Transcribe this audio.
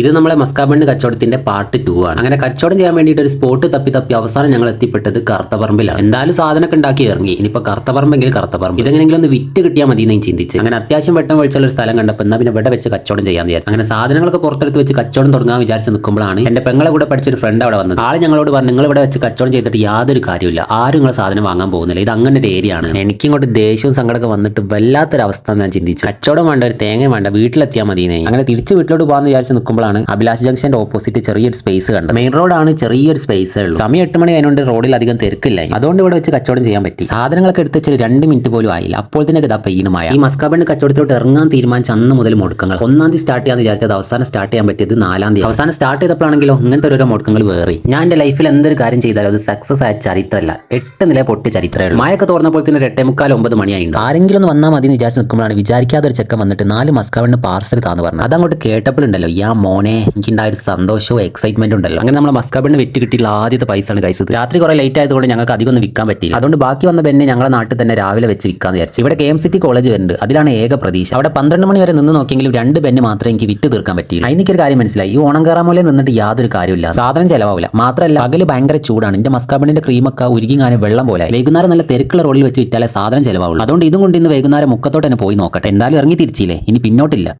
ഇത് നമ്മളെ മസ്കാബണ്ണ് കച്ചവടത്തിന്റെ പാർട്ട് ടു ആണ്. അങ്ങനെ കച്ചവടം ചെയ്യാൻ വേണ്ടിയിട്ട് ഒരു സ്പോട്ട് തപ്പി തപ്പി അവസാനം ഞങ്ങൾ എത്തിപ്പെട്ടത് കറുത്തപറമ്പിലാണ്. എന്തായാലും സാധനമൊക്കെ ഉണ്ടാക്കി ഇറങ്ങി. ഇനിയിപ്പോ കറുത്തപറമ്പെങ്കിൽ കറുത്തപറമ്പ്. ഇതെങ്ങനെങ്കിലും ഒന്ന് വിറ്റ് കിട്ടിയാൽ മതി എന്ന് ചിന്തിച്ചു. അങ്ങനെ അത്യാവശ്യം വെട്ടം വെളിച്ചുള്ള ഒരു സ്ഥലം കണ്ടപ്പോൾ എന്നാ പിന്നെ ഇവിടെ വെച്ച് കച്ചവടം ചെയ്യാൻ വിചാരിച്ചു. അങ്ങനെ സാധനങ്ങളൊക്കെ പുറത്തെടുത്ത് വെച്ച് കച്ചവടം തുടങ്ങാൻ വിചാരിച്ച് നിൽക്കുമ്പോഴാണ് എന്റെ പെങ്ങളെ കൂടെ പഠിച്ചൊരു ഫ്രണ്ട് അവിടെ വന്നത്. ആൾ ഞങ്ങളോട് പറഞ്ഞു നിങ്ങൾ ഇവിടെ വെച്ച് കച്ചവടം ചെയ്തിട്ട് യാതൊരു കാര്യമില്ല ആരും നിങ്ങൾ സാധനം വാങ്ങാൻ പോകുന്നില്ല. ഇത് അങ്ങനെ ഒരു ഏരിയ ആണ്. എനിക്കിങ്ങോട്ട് ദേഷ്യവും സങ്കടമൊക്കെ വന്നിട്ട് വല്ലാത്തൊരു അവസ്ഥ ഞാൻ ചിന്തിച്ചു. കച്ചവടം വേണ്ട ഒരു തേങ്ങ വേണ്ട വീട്ടിലെത്തിയാൽ മതി. അങ്ങനെ തിരിച്ച് വീട്ടിലോട്ട് പോകാമെന്ന് വിചാരിച്ച് നിൽക്കുമ്പോഴാണ് അഭിലാഷ് ജംഗ്ഷന്റെ ഓപ്പോസിറ്റ് ചെറിയൊരു സ്പേസ് കണ്ടത്. മെയിൻ റോഡാണ് ചെറിയൊരു സ്പേസ് ഉള്ളൂ. സമയം എട്ട് മണി ആയതുകൊണ്ട് റോഡിൽ അധികം തിരക്കില്ല അതുകൊണ്ട് ഇവിടെ വെച്ച് കച്ചവടം ചെയ്യാൻ പറ്റി. സാധനങ്ങളൊക്കെ എടുത്ത് വെച്ചൊരു രണ്ട് മിനിറ്റ് പോലും ആയില്ല. അപ്പോൾ തന്നെ ഇതാ പെയ്യുമായ ഈ മസ്കാബണ്ട് കച്ചവടത്തിലോട്ട് ഇറങ്ങാൻ തീരുമാനിച്ച അന്ന് മുതൽ മുടക്കങ്ങൾ. ഒന്നാം തീയതി സ്റ്റാർട്ട് ചെയ്യാന്ന് വിചാരിച്ചത് അവസാനം സ്റ്റാർട്ട് ചെയ്യാൻ പറ്റിയത് നാലാം തീയതി. അവസാനം സ്റ്റാർട്ട് ചെയ്തപ്പോഴാണെങ്കിലും ഇങ്ങനത്തെ ഓരോ മുടക്കങ്ങൾ വേറി. ഞാൻ എന്റെ ലൈഫിൽ എന്തൊരു കാര്യം ചെയ്താലും അത് സക്സസ് ആയ ചരിത്രമല്ല. എട്ട് നില പൊട്ടി ചരിത്രമേ മായൊക്കെ തോർന്നപ്പോൾ തന്നെ ഒരു എട്ടേ മുക്കാൽ ഒമ്പത് മണിയായിട്ടുണ്ട് ആരെങ്കിലും ഒന്ന് വന്നാൽ മതി വിചാരിച്ച് നിൽക്കുമ്പോഴാണ് വിചാരിക്കാതെ ഒരു ചെക്കൻ വന്നിട്ട് നാല് മസ്കാബണ്ട് പാർസൽ താന്ന് പറഞ്ഞു അതങ്ങോട്ട് കേട്ടപ്പോഴുണ്ടല്ലോ യാ മോനെ എനിക്കുണ്ടായ ഒരു സന്തോഷവും എക്സൈറ്റ്മെന്റ് ഉണ്ടല്ലോ. അങ്ങനെ നമ്മൾ മസ്കാബിന് വിറ്റ് കിട്ടിയുള്ള ആദ്യത്തെ പൈസ ആണ് കഴിച്ചത് രാത്രി കുറെ ലേറ്റ് ആയതുകൊണ്ട് ഞങ്ങൾക്ക് അധികം ഒന്നും വിൽക്കാൻ പറ്റില്ല അതുകൊണ്ട് ബാക്കി വന്ന ബെന്നെ ഞങ്ങളുടെ നാട്ടിൽ തന്നെ രാവിലെ വെച്ച് വിൽക്കാന്ന് വിചാരിച്ചു. ഇവിടെ കെ എം സിറ്റി കോളേജ് വരുന്നുണ്ട്. അതിലാണ് ഏക പ്രതീക്ഷ. അവിടെ പന്ത്രണ്ട് മണി വരെ നിന്ന് നോക്കിയെങ്കിലും രണ്ട് ബെന്നെ മാത്രമേ എനിക്ക് വിറ്റ് തീർക്കാൻ പറ്റില്ല ഒരു കാര്യം മനസ്സിലായി. ഈ ഓണം കയറാമൂലെ നിന്നിട്ട് യാതൊരു കാര്യമില്ല സാധനം ചിലവാവില്ല. മാത്രമല്ല പകൽ ഭയങ്കര ചൂടാണ്. എന്റെ മസ്കാബിന്റെ ക്രീമൊക്കെ ഉരുകിങ്ങാനും വെള്ളം പോലെ. വൈകുന്നേരം നല്ല തിരക്കുള്ള റോഡിൽ വെച്ച് വിറ്റാലേ സാധനം ചിലവാവുള്ളൂ. അതുകൊണ്ട് ഇതും കൊണ്ട് ഇന്ന് വൈകുന്നേരം മുക്കത്തോട്ട് തന്നെ പോയി നോക്കട്ടെ. എന്തായാലും ഇറങ്ങി തിരിച്ചില്ലേ? ഇനി പിന്നോട്ടില്ല.